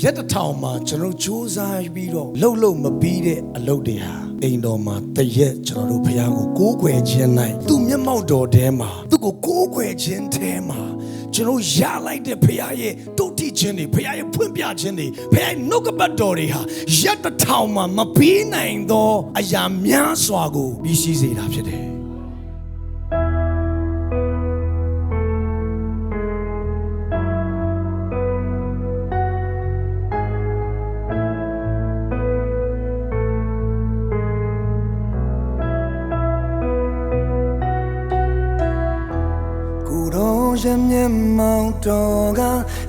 ရက်တစ်ထောင်မှာကျွန်တော်စူးစမ်းပြီးတော့လှုပ်လှုပ်မပြီးတဲ့အလုပ်တွေဟာအိမ်တော်မှာတရက်ကျွန်တော်တို့ဖះကိုကိုးကွယ်ခြင်းနိုင်သူ့မျက်မှောက်တော်ထဲမှာသူ့ကိုကိုးကွယ်ခြင်းထဲမှာကျွန်တော်ရလိုက်တဲ့ဖះရဲ့တုတ်တိခြင်းတွေဖះရဲ့ဖွင့်ပြခြင်းတွေဖះရဲ့နှုတ်ကပတ်တော်တွေဟာရက်တစ်ထောင်မှာမပြီးနိုင်သောအရာများစွာကိုပြီးရှိစေတာဖြစ်တယ် ရမျက်မှောင်တော်က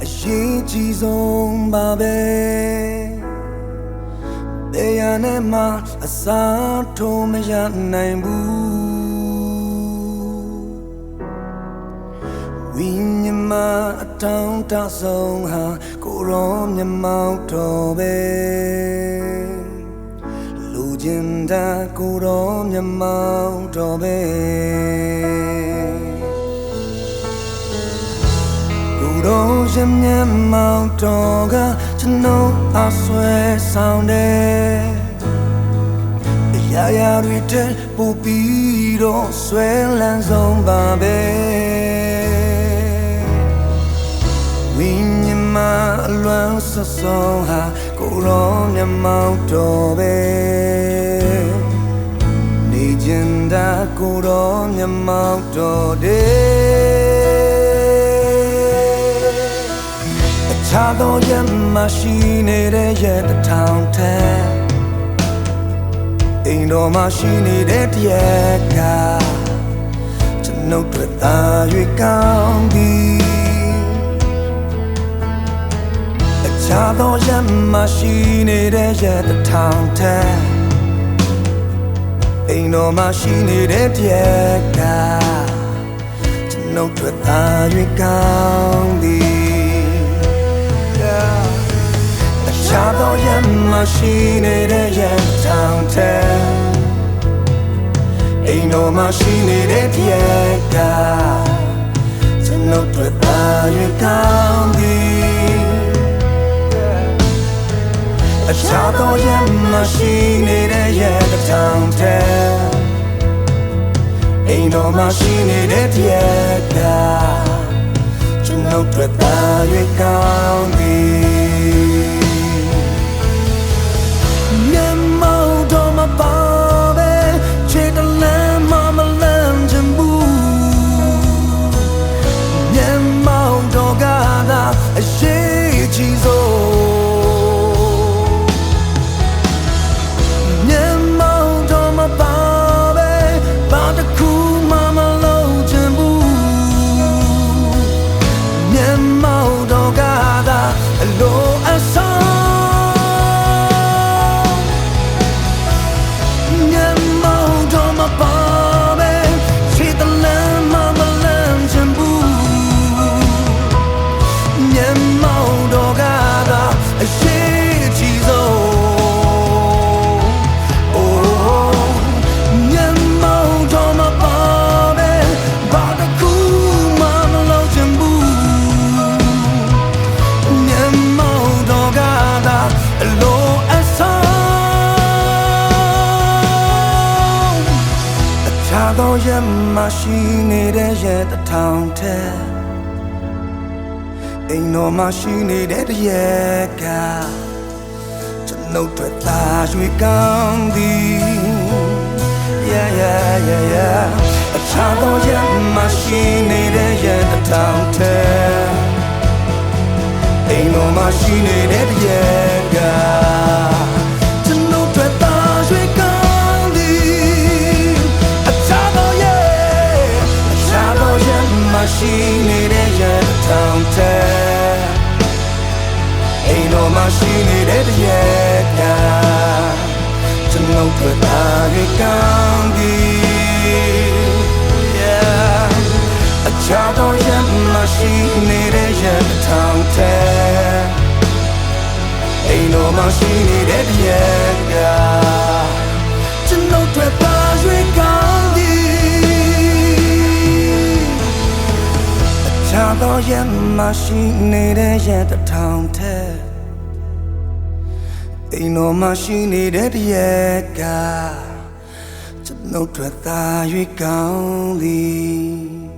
အရေးကြီးဆုံးပါပဲတရားနဲ့မှအစားထိုးမရနိုင်ဘူးဝိညာဉ်မှာအတောင်းတဆုံးဟာကိုရောမျက်မှောင်တော်ပဲလူကျင်တာကိုရောမျက်မှောင်တော်ပဲ တော်ရမျက်မှောင်တော်ကကျွန်တော်အဆွဲဆောင်တယ်အရာရာတွေတဲ့ပူပြီးတော့ဆွဲလန်းဆုံးပါပဲဝိညာဉ်မှာအလွန်ဆဆုံးဟာကိုယ်တော်မျက်မှောင်တော်ပဲနေကျင်တာကိုယ်တော်မျက်မှောင်တော်တယ် ခြားသောရမရှိနေတဲ့ရဲ့တစ်ထောင်ထဲအိမ်တော်မရှိနေတဲ့တရက်ကကျွန်ုပ်တို့သာ၍ကောင်းသည်အခြားသောရမရှိနေတဲ့ရဲ့တစ်ထောင်ထဲအိမ်တော်မရှိနေတဲ့တရက်ကကျွန်ုပ်တို့သာ၍ကောင်းသည် ခြားသောရမရှိနေတဲ့ရတောင်ထဲအိမ်တော်မရှိနေတဲ့တရက်ကကျွန်ုပ်တို့သာရကောင်းသည်အခြားသောရမရှိနေတဲ့ရတောင်ထဲအိမ်တော်မရှိနေတဲ့တရက်ကကျွန်ုပ်တို့သာရကောင်းသည် သောရမရှိနေတဲ့ရတထောင်ထဲအိမ်တော်မရှိနေတဲ့တရက်ကကျွန်ုပ်တို့သာရွှေကောင်းသည် Yeah yeah yeah yeah အခြားသောရမရှိနေတဲ့ရတထောင်ထဲအိမ်တော်မှာရှိနေတဲ့တရက် နေတဲ့တရက်ကကျွန်တော်တို့သာရွှေကောင်းသည် Yeah အခြားသောရမရှိနေတဲ့ရတောင်ထဲအိမ်တော်မရှိနေတဲ့တရက်ကကျွန်တော်တို့ပါရွေးကောင်းသည်အခြားသောရမရှိနေတဲ့ရတောင်ထဲ အိမ်တော်မှာရှိနေတဲ့တရက်ကကျွန်ုပ်တို့သာ၍ကောင်းသည်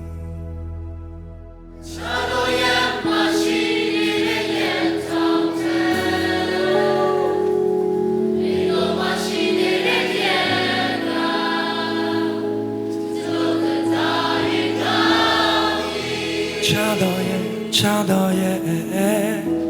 ချာတော်ရဲ့ချာတော်ရဲ့